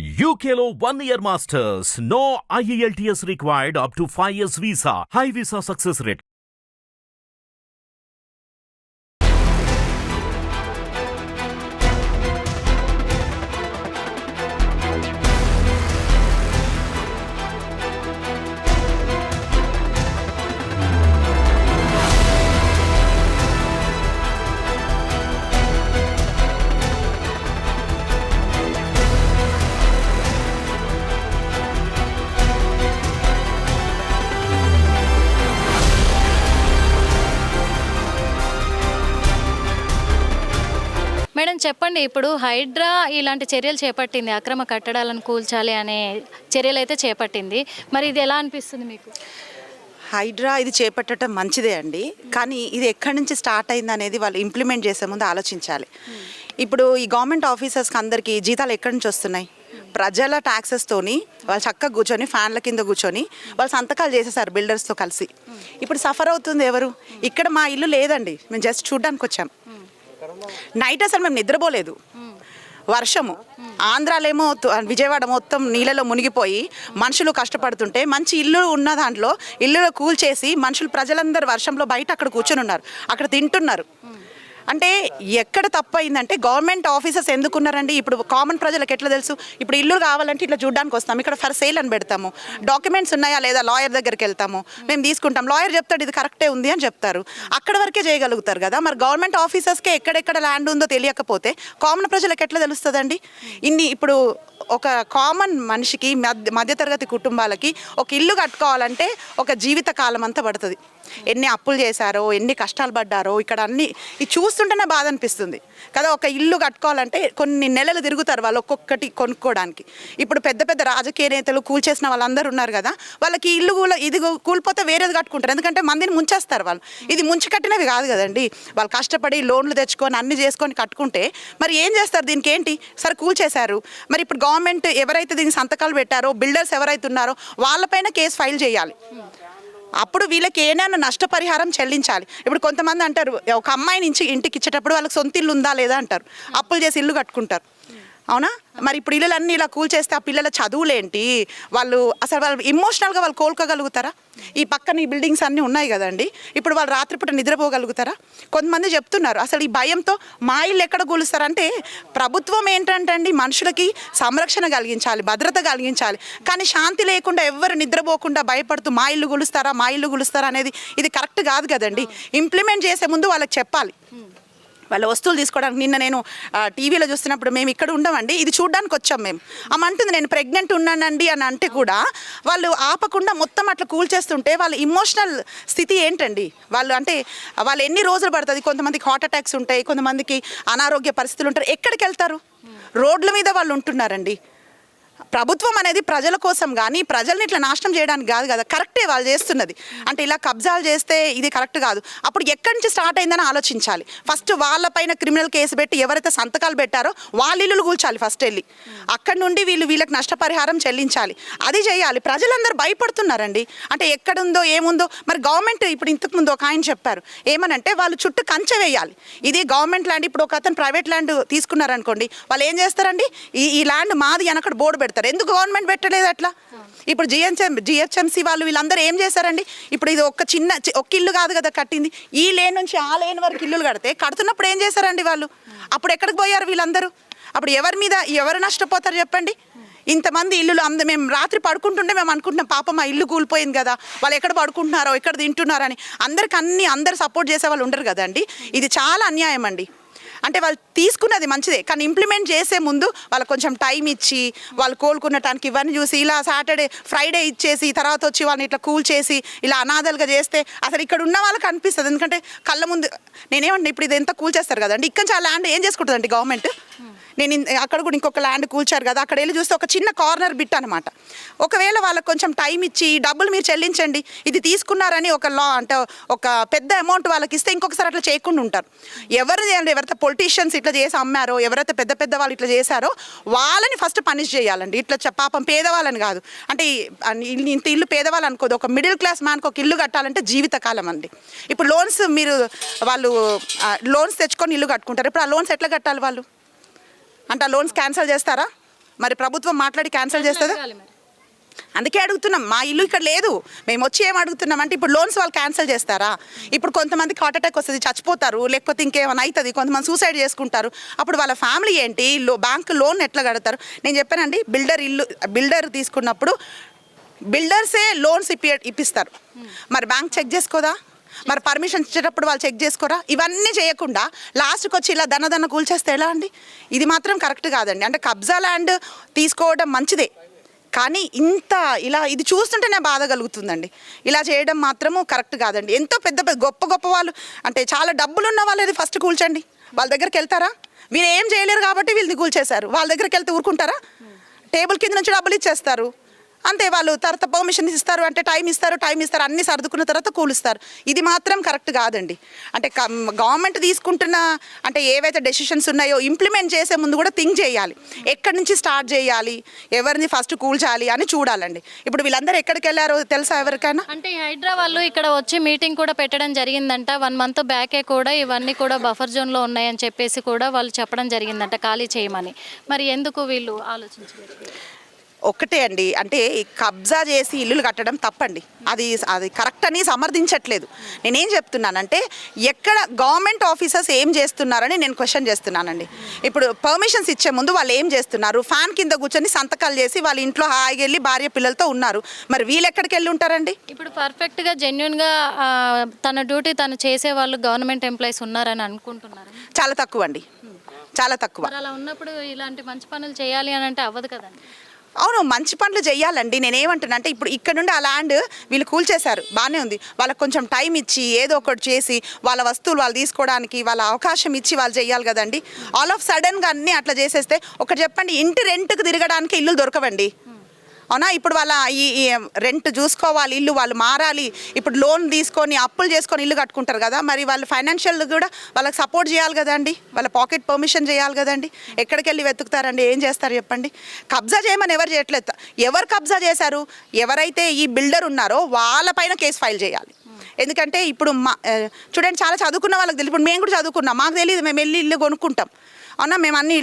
UKLO one year masters, no IELTS required up to five years visa, high visa success rate. చెప్పండి ఇప్పుడు హైడ్రా ఇలాంటి చర్యలు చేపట్టింది అక్రమ కట్టడాలను కూల్చాలి అనే చర్యలు అయితే చేపట్టింది. మరి ఇది ఎలా అనిపిస్తుంది మీకు? హైడ్రా ఇది చేపట్టడం మంచిదే అండి. కానీ ఇది ఎక్కడి నుంచి స్టార్ట్ అయింది అనేది వాళ్ళు ఇంప్లిమెంట్ చేసే ముందు ఆలోచించాలి. ఇప్పుడు ఈ గవర్నమెంట్ ఆఫీసర్స్కి అందరికీ జీతాలు ఎక్కడి నుంచి వస్తున్నాయి? ప్రజల ట్యాక్సెస్తోని వాళ్ళు చక్కగా కూర్చొని ఫ్యాన్ల కింద కూర్చొని వాళ్ళు సంతకాలు చేసేసారు బిల్డర్స్తో కలిసి. ఇప్పుడు సఫర్ అవుతుంది ఎవరు? ఇక్కడ మా ఇల్లు లేదండి. మేము జస్ట్ చూడడానికి వచ్చాం నైట్ అసలు మేము నిద్రపోలేదు. వర్షము. ఆంధ్రాలేమో విజయవాడ మొత్తం నీళ్ళలో మునిగిపోయి మనుషులు కష్టపడుతుంటే మంచి ఇల్లు ఉన్న దాంట్లో ఇల్లు కూల్చేసి మనుషులు ప్రజలందరూ వర్షంలో బయట అక్కడ కూర్చొని ఉన్నారు అక్కడ తింటున్నారు. అంటే ఎక్కడ తప్పు అయిందంటే గవర్నమెంట్ ఆఫీసర్స్ ఎందుకున్నారండి? ఇప్పుడు కామన్ ప్రజలకు ఎట్లా తెలుసు? ఇప్పుడు ఇల్లు కావాలంటే ఇట్లా చూడడానికి వస్తాం. ఇక్కడ ఫర్ సేల్ అని పెడతాము. డాక్యుమెంట్స్ ఉన్నాయా లేదా లాయర్ దగ్గరికి వెళ్తాము. మేము తీసుకుంటాం. లాయర్ చెప్తాడు ఇది కరెక్టే ఉంది అని చెప్తారు. అక్కడ వరకే చేయగలుగుతారు కదా. మరి గవర్నమెంట్ ఆఫీసర్స్కే ఎక్కడెక్కడ ల్యాండ్ ఉందో తెలియకపోతే కామన్ ప్రజలకు ఎట్లా తెలుస్తుందండి? ఇన్ని ఇప్పుడు ఒక కామన్ మనిషికి మధ్య మధ్యతరగతి కుటుంబాలకి ఒక ఇల్లు కట్టుకోవాలంటే ఒక జీవిత కాలం అంతా పడుతుంది. ఎన్ని అప్పులు చేశారో ఎన్ని కష్టాలు పడ్డారో ఇక్కడ అన్ని ఇది చూస్తుంటేనే బాధ అనిపిస్తుంది. కదా ఒక ఇల్లు కట్టుకోవాలంటే కొన్ని నెలలు తిరుగుతారు వాళ్ళు ఒక్కొక్కటి కొనుక్కోవడానికి. ఇప్పుడు పెద్ద పెద్ద రాజకీయ నేతలు కూల్చేసిన వాళ్ళందరూ ఉన్నారు కదా వాళ్ళకి ఇల్లు కూడా ఇది కూలిపోతే వేరేది కట్టుకుంటారు. ఎందుకంటే మందిని ముంచేస్తారు వాళ్ళు. ఇది ముంచి కట్టినవి కాదు కదండి. వాళ్ళు కష్టపడి లోన్లు తెచ్చుకొని అన్ని చేసుకొని కట్టుకుంటే మరి ఏం చేస్తారు దీనికి ఏంటి? సరే కూల్చేశారు మరి ఇప్పుడు గవర్నమెంట్ ఎవరైతే దీనికి సంతకాలు పెట్టారో బిల్డర్స్ ఎవరైతే ఉన్నారో వాళ్ళపైన కేసు ఫైల్ చేయాలి. అప్పుడు వీళ్ళకి ఏమైనా నష్టపరిహారం చెల్లించాలి. ఇప్పుడు కొంతమంది అంటారు ఒక అమ్మాయి నుంచి ఇంటికి ఇచ్చేటప్పుడు వాళ్ళకి సొంత ఇల్లు ఉందా లేదా అంటారు. అప్పులు చేసి ఇల్లు కట్టుకుంటారు. అవునా? మరి ఇప్పుడు ఇల్లులన్నీ ఇలా కూల్చేస్తే ఆ పిల్లల చదువులేంటి? వాళ్ళు అసలు వాళ్ళు ఇమోషనల్గా వాళ్ళు కోలుకోగలుగుతారా? ఈ పక్కన ఈ బిల్డింగ్స్ అన్నీ ఉన్నాయి కదండి. ఇప్పుడు వాళ్ళు రాత్రిపూట నిద్రపోగలుగుతారా? కొంతమంది చెప్తున్నారు అసలు ఈ భయంతో మా ఇల్లు ఎక్కడ కూలుస్తారంటే ప్రభుత్వం ఏంటంటే అండి మనుషులకి సంరక్షణ కలిగించాలి భద్రత కలిగించాలి. కానీ శాంతి లేకుండా ఎవ్వరు నిద్రపోకుండా భయపడుతూ మా ఇల్లు గులుస్తారా మా ఇల్లు గులుస్తారా అనేది ఇది కరెక్ట్ కాదు కదండి. ఇంప్లిమెంట్ చేసే ముందు వాళ్ళకి చెప్పాలి. వాళ్ళ వస్తువులు తీసుకోవడానికి నిన్న నేను టీవీలో చూస్తున్నప్పుడు మేము ఇక్కడ ఉండమండి. ఇది చూడడానికి వచ్చాం మేము. ఆమె అంటుంది నేను ప్రెగ్నెంట్ ఉన్నానండి అని అంటే కూడా వాళ్ళు ఆపకుండా మొత్తం అట్లా కూల్చేస్తుంటే వాళ్ళ ఇమోషనల్ స్థితి ఏంటండి? వాళ్ళు అంటే వాళ్ళు ఎన్ని రోజులు పడుతుంది? కొంతమందికి హార్ట్ అటాక్స్ ఉంటాయి కొంతమందికి అనారోగ్య పరిస్థితులు ఉంటారు. ఎక్కడికి వెళ్తారు? రోడ్ల మీద వాళ్ళు ఉంటున్నారండి. ప్రభుత్వం అనేది ప్రజల కోసం కానీ ప్రజల్ని ఇట్లా నాశనం చేయడానికి కాదు కదా కరెక్టే వాళ్ళు చేస్తున్నది. అంటే ఇలా కబ్జాలు చేస్తే ఇది కరెక్ట్ కాదు. అప్పుడు ఎక్కడి నుంచి స్టార్ట్ అయిందని ఆలోచించాలి. ఫస్ట్ వాళ్ళపైన క్రిమినల్ కేసు పెట్టి ఎవరైతే సంతకాలు పెట్టారో వాళ్ళ ఇల్లులు కూల్చాలి ఫస్ట్ వెళ్ళి. అక్కడి నుండి వీళ్ళు వీళ్ళకి నష్టపరిహారం చెల్లించాలి. అది చేయాలి. ప్రజలందరూ భయపడుతున్నారండి. అంటే ఎక్కడుందో ఏముందో. మరి గవర్నమెంట్ ఇప్పుడు ఇంతకు ముందు ఒక ఆయన చెప్పారు. ఏమనంటే వాళ్ళు చుట్టూ కంచె వేయాలి. ఇది గవర్నమెంట్ ల్యాండ్ ఇప్పుడు ఒక అతను ప్రైవేట్ ల్యాండ్ తీసుకున్నారనుకోండి వాళ్ళు ఏం చేస్తారండి? ఈ ఈ ల్యాండ్ మాది అని అక్కడ బోర్డు పెడతారు. ఎందుకు గవర్నమెంట్ పెట్టలేదు అట్లా? ఇప్పుడు జిహెచ్ఎం జిహెచ్ఎంసీ వాళ్ళు వీళ్ళందరూ ఏం చేశారండి? ఇప్పుడు ఇది ఒక చిన్న చి- ఒక్క ఇల్లు కాదు కదా కట్టింది. ఈ లేన్ నుంచి ఆ లేన్ వరకు ఇల్లులు కడితే కడుతున్నప్పుడు ఏం చేశారండి వాళ్ళు? అప్పుడు ఎక్కడికి పోయారు వీళ్ళందరూ? అప్పుడు ఎవరి మీద ఎవరు నష్టపోతారు చెప్పండి? ఇంతమంది ఇల్లులు అంద మేము రాత్రి పడుకుంటుంటే మేము అనుకుంటున్నాం పాపం మా ఇల్లు కూలిపోయింది కదా వాళ్ళు ఎక్కడ పడుకుంటున్నారో ఎక్కడ తింటున్నారని. అందరికి అన్ని అందరు సపోర్ట్ చేసే వాళ్ళు ఉండరు కదండి. ఇది చాలా అన్యాయం అండి. అంటే వాళ్ళు తీసుకున్నది మంచిదే. కానీ ఇంప్లిమెంట్ చేసే ముందు వాళ్ళకి కొంచెం టైం ఇచ్చి వాళ్ళు కోలుకున్నటానికి ఇవన్నీ చూసి ఇలా సాటర్డే ఫ్రైడే ఇచ్చేసి తర్వాత వచ్చి వాళ్ళని ఇట్లా కూల్ చేసి ఇలా అనాథలుగా చేస్తే అసలు ఇక్కడ ఉన్న వాళ్ళకి అనిపిస్తుంది. ఎందుకంటే కళ్ళ ముందు నేనేమంటే ఇప్పుడు ఇది ఎంత కూల్ చేస్తారు కదండి. ఇక్కడ నుంచి ఆ ల్యాండ్ ఏం చేసుకుంటుందండి గవర్నమెంట్ నేను అక్కడ కూడా ఇంకొక ల్యాండ్ కూల్చారు కదా అక్కడ వెళ్ళి చూస్తే ఒక చిన్న కార్నర్ బిట్ అనమాట ఒకవేళ వాళ్ళకి కొంచెం టైం ఇచ్చి ఈ డబ్బులు మీరు చెల్లించండి ఇది తీసుకున్నారని ఒక లా అంటే ఒక పెద్ద అమౌంట్ వాళ్ళకి ఇస్తే ఇంకొకసారి అట్లా చేయకుండా ఉంటారు. ఎవరు ఎవరైతే పొలిటీషియన్స్ ఇట్లా చేసి అమ్మారో ఎవరైతే పెద్ద పెద్ద వాళ్ళు ఇట్లా చేశారో వాళ్ళని ఫస్ట్ పనిష్ చేయాలండి. ఇట్లా పాపం పేదవాళ్ళని కాదు. అంటే ఇంత ఇల్లు పేదవాళ్ళు అనుకోదు. ఒక మిడిల్ క్లాస్ మ్యాన్కి ఒక ఇల్లు కట్టాలంటే జీవితకాలం అండి. ఇప్పుడు లోన్స్ మీరు వాళ్ళు లోన్స్ తెచ్చుకొని ఇల్లు కట్టుకుంటారు. ఇప్పుడు ఆ లోన్స్ ఎట్లా కట్టాలి వాళ్ళు? అంటే లోన్స్ క్యాన్సిల్ చేస్తారా? మరి ప్రభుత్వం మాట్లాడి క్యాన్సిల్ చేస్తుందా. అందుకే అడుగుతున్నాం. మా ఇల్లు ఇక్కడ లేదు. మేము వచ్చి ఏం అడుగుతున్నాం అంటే ఇప్పుడు లోన్స్ వాళ్ళు క్యాన్సిల్ చేస్తారా? ఇప్పుడు కొంతమందికి హార్ట్ అటాక్ వస్తుంది చచ్చిపోతారు. లేకపోతే ఇంకేమైనా అవుతుంది కొంతమంది సూసైడ్ చేసుకుంటారు. అప్పుడు వాళ్ళ ఫ్యామిలీ ఏంటి? లో బ్యాంక్ లోన్ ఎట్లా కడతారు? నేను చెప్పానండి బిల్డర్ ఇల్లు బిల్డర్ తీసుకున్నప్పుడు బిల్డర్సే లోన్స్ ఇప్పి ఇప్పిస్తారు. మరి బ్యాంక్ చెక్ చేసుకోదా? మరి పర్మిషన్ ఇచ్చేటప్పుడు వాళ్ళు చెక్ చేసుకోరా? ఇవన్నీ చేయకుండా లాస్ట్కి వచ్చి ఇలా దన్న దన్న కూల్చేస్తే ఎలా అండి? ఇది మాత్రం కరెక్ట్ కాదండి. అంటే కబ్జా ల్యాండ్ తీసుకోవడం మంచిదే. కానీ ఇంత ఇలా ఇది చూస్తుంటేనే బాధ కలుగుతుందండి. ఇలా చేయడం మాత్రము కరెక్ట్ కాదండి. ఎంతో పెద్ద పెద్ద గొప్ప గొప్ప వాళ్ళు అంటే చాలా డబ్బులు ఉన్న వాళ్ళు అది ఫస్ట్ కూల్చండి. వాళ్ళ దగ్గరికి వెళ్తారా? మీరు ఏం చేయలేరు కాబట్టి వీళ్ళని కూల్చేశారు. వాళ్ళ దగ్గరికి వెళ్తే ఊరుకుంటారా? టేబుల్ కింద నుంచి డబ్బులు ఇచ్చేస్తారు. అంతే వాళ్ళు తర్వాత పర్మిషన్ ఇస్తారు అంటే టైం ఇస్తారు టైం ఇస్తారు అన్ని సర్దుకున్న తర్వాత కూలుస్తారు. ఇది మాత్రం కరెక్ట్ కాదండి. అంటే గవర్నమెంట్ తీసుకుంటున్న అంటే ఏవైతే డెసిషన్స్ ఉన్నాయో ఇంప్లిమెంట్ చేసే ముందు కూడా థింక్ చేయాలి. ఎక్కడి నుంచి స్టార్ట్ చేయాలి? ఎవరిని ఫస్ట్ కూల్చాలి అని చూడాలండి. ఇప్పుడు వీళ్ళందరూ ఎక్కడికి వెళ్ళారో తెలుసా ఎవరికైనా? అంటే ఈ హైడ్రా వాళ్ళు ఇక్కడ వచ్చి మీటింగ్ కూడా పెట్టడం జరిగిందంట. వన్ మంత్ బ్యాకే కూడా ఇవన్నీ కూడా బఫర్ జోన్లో ఉన్నాయని చెప్పేసి కూడా వాళ్ళు చెప్పడం జరిగిందంట ఖాళీ చేయమని. మరి ఎందుకు వీళ్ళు ఆలోచించారు ఒక్కటే అండి. అంటే కబ్జా చేసి ఇల్లులు కట్టడం తప్పండి. అది అది కరెక్ట్ అని సమర్థించట్లేదు. నేనేం చెప్తున్నానంటే ఎక్కడ గవర్నమెంట్ ఆఫీసర్స్ ఏం చేస్తున్నారని నేను క్వశ్చన్ చేస్తున్నానండి. ఇప్పుడు పర్మిషన్స్ ఇచ్చే ముందు వాళ్ళు ఏం చేస్తున్నారు? ఫ్యాన్ కింద కూర్చొని సంతకాలు చేసి వాళ్ళ ఇంట్లో హాయిగా వెళ్ళి భార్య పిల్లలతో ఉన్నారు. మరి వీళ్ళు ఎక్కడికి వెళ్ళి ఉంటారండి? ఇప్పుడు పర్ఫెక్ట్గా జెన్యున్గా తన డ్యూటీ తను చేసే వాళ్ళు గవర్నమెంట్ ఎంప్లాయీస్ ఉన్నారని అనుకుంటున్నారు? చాలా తక్కువ అండి చాలా తక్కువ. అలా ఉన్నప్పుడు ఇలాంటి మంచి పనులు చేయాలి అని అంటే అవ్వదు కదండి. అవును మంచి పనులు చేయాలండి నేనేమంటున్నా అంటే ఇప్పుడు ఇక్కడ నుండి ఆ ల్యాండ్ వీళ్ళు కూల్చేశారు. బాగానే ఉంది. వాళ్ళకి కొంచెం టైం ఇచ్చి ఏదో ఒకటి చేసి వాళ్ళ వస్తువులు వాళ్ళు తీసుకోవడానికి వాళ్ళ అవకాశం ఇచ్చి వాళ్ళు చేయాలి కదండి. ఆల్ ఆఫ్ సడన్గా అన్నీ అట్లా చేసేస్తే ఒకటి చెప్పండి ఇంటి రెంట్కి తిరగడానికి ఇల్లు దొరకవండి. అవునా? ఇప్పుడు వాళ్ళ ఈ రెంట్ చూసుకోవాలి ఇల్లు వాళ్ళు మారాలి. ఇప్పుడు లోన్ తీసుకొని అప్పులు చేసుకొని ఇల్లు కట్టుకుంటారు కదా. మరి వాళ్ళు ఫైనాన్షియల్ కూడా వాళ్ళకి సపోర్ట్ చేయాలి కదండి. వాళ్ళ పాకెట్ పర్మిషన్ చేయాలి కదండి. ఎక్కడికి వెళ్ళి వెతుకుతారండి? ఏం చేస్తారు చెప్పండి? కబ్జా చేయమని ఎవరు చేయట్లేదు. ఎవరు కబ్జా చేశారు? ఎవరైతే ఈ బిల్డర్ ఉన్నారో వాళ్ళపైన కేసు ఫైల్ చేయాలి. ఎందుకంటే ఇప్పుడు మా చూడండి చాలా చదువుకున్న వాళ్ళకి తెలియదు ఇప్పుడు మేము కూడా చదువుకున్నాం. మాకు తెలియదు మేము వెళ్ళి ఇల్లు కొనుక్కుంటాం. అవునా మేము అన్ని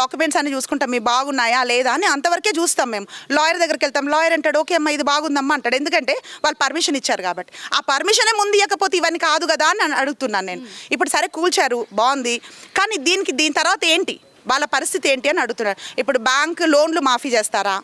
డాక్యుమెంట్స్ అన్ని చూసుకుంటాం. మీ బాగున్నాయా లేదా అని అంతవరకే చూస్తాం మేము. లాయర్ దగ్గరికి వెళ్తాం. లాయర్ అంటాడు ఓకే అమ్మా ఇది బాగుందమ్మా అంటాడు. ఎందుకంటే వాళ్ళు పర్మిషన్ ఇచ్చారు కాబట్టి. ఆ పర్మిషనే ముందు ఇవ్వకపోతే ఇవన్నీ కాదు కదా అని అడుగుతున్నాను నేను. ఇప్పుడు సరే కూల్చారు బాగుంది. కానీ దీనికి దీని తర్వాత ఏంటి? వాళ్ళ పరిస్థితి ఏంటి అని అడుగుతున్నాడు. ఇప్పుడు బ్యాంక్ లోన్లు మాఫీ చేస్తారా?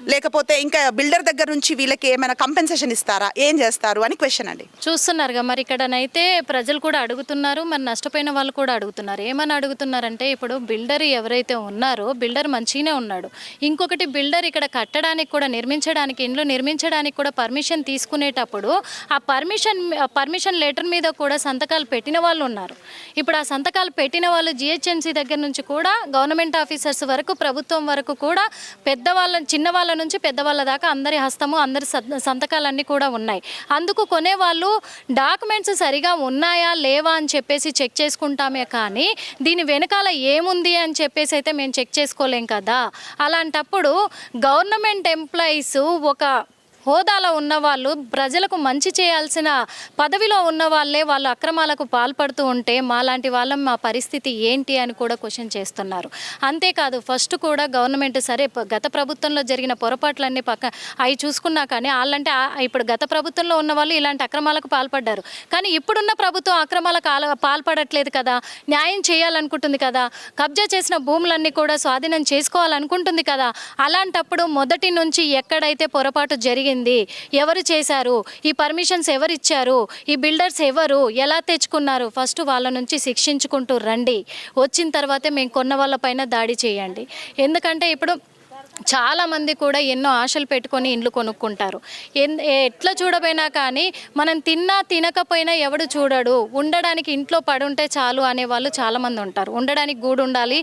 లేకపోతే ఇంకా బిల్డర్ దగ్గర నుంచి వీళ్ళకి ఏమైనా కంపెన్సేషన్ ఇస్తారా? ఏం చేస్తారు? అని క్వశ్చన్ అండి. చూస్తున్నారుగా మరి ఇక్కడనైతే ప్రజలు కూడా అడుగుతున్నారు మరి నష్టపోయిన వాళ్ళు కూడా అడుగుతున్నారు. ఏమని అడుగుతున్నారంటే ఇప్పుడు బిల్డర్ ఎవరైతే ఉన్నారో బిల్డర్ మంచిగానే ఉన్నాడు. ఇంకొకటి బిల్డర్ ఇక్కడ కట్టడానికి కూడా నిర్మించడానికి ఇండ్లు నిర్మించడానికి కూడా పర్మిషన్ తీసుకునేటప్పుడు ఆ పర్మిషన్ పర్మిషన్ లెటర్ మీద కూడా సంతకాలు పెట్టిన వాళ్ళు ఉన్నారు. ఇప్పుడు ఆ సంతకాలు పెట్టిన వాళ్ళు జిహెచ్ఎంసీ దగ్గర నుంచి కూడా గవర్నమెంట్ ఆఫీసర్స్ వరకు ప్రభుత్వం వరకు కూడా పెద్దవాళ్ళ చిన్న చిన్నవాళ్ళ నుంచి పెద్దవాళ్ళ దాకా అందరి హస్తము అందరి స- సంతకాలన్నీ కూడా ఉన్నాయి. అందుకు కొనేవాళ్ళు డాక్యుమెంట్స్ సరిగా ఉన్నాయా లేవా అని చెప్పేసి చెక్ చేసుకుంటామే కానీ దీని వెనకాల ఏముంది అని చెప్పేసి అయితే మేము చెక్ చేసుకోలేం కదా. అలాంటప్పుడు గవర్నమెంట్ ఎంప్లాయీస్ ఒక హోదాలో ఉన్నవాళ్ళు ప్రజలకు మంచి చేయాల్సిన పదవిలో ఉన్న వాళ్ళే వాళ్ళు అక్రమాలకు పాల్పడుతూ ఉంటే మాలాంటి వాళ్ళం మా పరిస్థితి ఏంటి అని కూడా క్వశ్చన్ చేస్తున్నారు. అంతేకాదు ఫస్ట్ కూడా గవర్నమెంట్ సరే గత ప్రభుత్వంలో జరిగిన పొరపాట్లన్నీ పక్క అవి చూసుకున్నా కానీ వాళ్ళంటే ఇప్పుడు గత ప్రభుత్వంలో ఉన్న వాళ్ళు ఇలాంటి అక్రమాలకు పాల్పడ్డారు. కానీ ఇప్పుడున్న ప్రభుత్వం అక్రమాలకు పాల్పడట్లేదు కదా న్యాయం చేయాలనుకుంటుంది కదా కబ్జా చేసిన భూములన్నీ కూడా స్వాధీనం చేసుకోవాలనుకుంటుంది కదా అలాంటప్పుడు మొదటి నుంచి ఎక్కడైతే పొరపాటు జరిగింది ఎవరు చేశారు? ఈ పర్మిషన్స్ ఎవరు ఇచ్చారు ఈ బిల్డర్స్ ఎవరు? ఎలా తెచ్చుకున్నారు? ఫస్ట్ వాళ్ళ నుంచి శిక్షించుకుంటూ రండి. వచ్చిన తర్వాతే మేము కొన్న వాళ్ళపైన దాడి చేయండి. ఎందుకంటే ఇప్పుడు చాలామంది కూడా ఎన్నో ఆశలు పెట్టుకొని ఇండ్లు కొనుక్కుంటారు. ఎట్లా చూడపోయినా కానీ మనం తిన్నా తినకపోయినా ఎవడు చూడడు. ఉండడానికి ఇంట్లో పడుంటే చాలు అనే వాళ్ళు చాలామంది ఉంటారు. ఉండడానికి గూడు ఉండాలి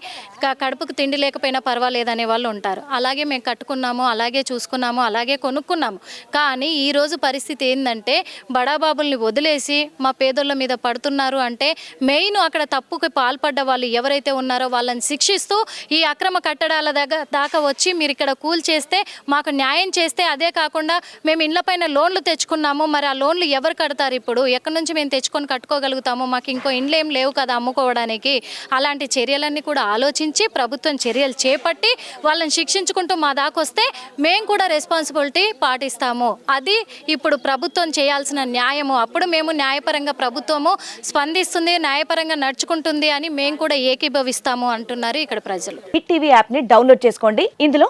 కడుపుకు తిండి లేకపోయినా పర్వాలేదు అనే వాళ్ళు ఉంటారు. అలాగే మేము కట్టుకున్నాము అలాగే చూసుకున్నాము అలాగే కొనుక్కున్నాము. కానీ ఈరోజు పరిస్థితి ఏంటంటే బడాబాబుల్ని వదిలేసి మా పేదోళ్ళ మీద పడుతున్నారు అంటే మెయిన్ అక్కడ తప్పుకి పాల్పడ్డ వాళ్ళు ఎవరైతే ఉన్నారో వాళ్ళని శిక్షిస్తూ ఈ అక్రమ కట్టడాల దగ్గర దాకా వచ్చి మీరు ఇక్కడ కూల్ చేస్తే మాకు న్యాయం చేస్తే అదే కాకుండా మేము ఇండ్లపైన లోన్లు తెచ్చుకున్నాము. మరి ఆ లోన్లు ఎవరు కడతారు ఇప్పుడు? ఎక్కడి నుంచి మేము తెచ్చుకొని కట్టుకోగలుగుతాము? మాకు ఇంకో ఇండ్లు ఏం లేవు కదా అమ్ముకోవడానికి. అలాంటి చర్యలన్నీ కూడా ఆలోచించి ప్రభుత్వం చర్యలు చేపట్టి వాళ్ళని శిక్షించుకుంటూ మా దాకొస్తే మేము కూడా రెస్పాన్సిబిలిటీ పాటిస్తాము. అది ఇప్పుడు ప్రభుత్వం చేయాల్సిన న్యాయము. అప్పుడు మేము న్యాయపరంగా ప్రభుత్వము స్పందిస్తుంది న్యాయపరంగా నడుచుకుంటుంది అని మేము కూడా ఏకీభవిస్తాము అంటున్నారు ఇక్కడ ప్రజలు. హిట్ టీవీ యాప్ని డౌన్లోడ్ చేసుకోండి. ఇందులో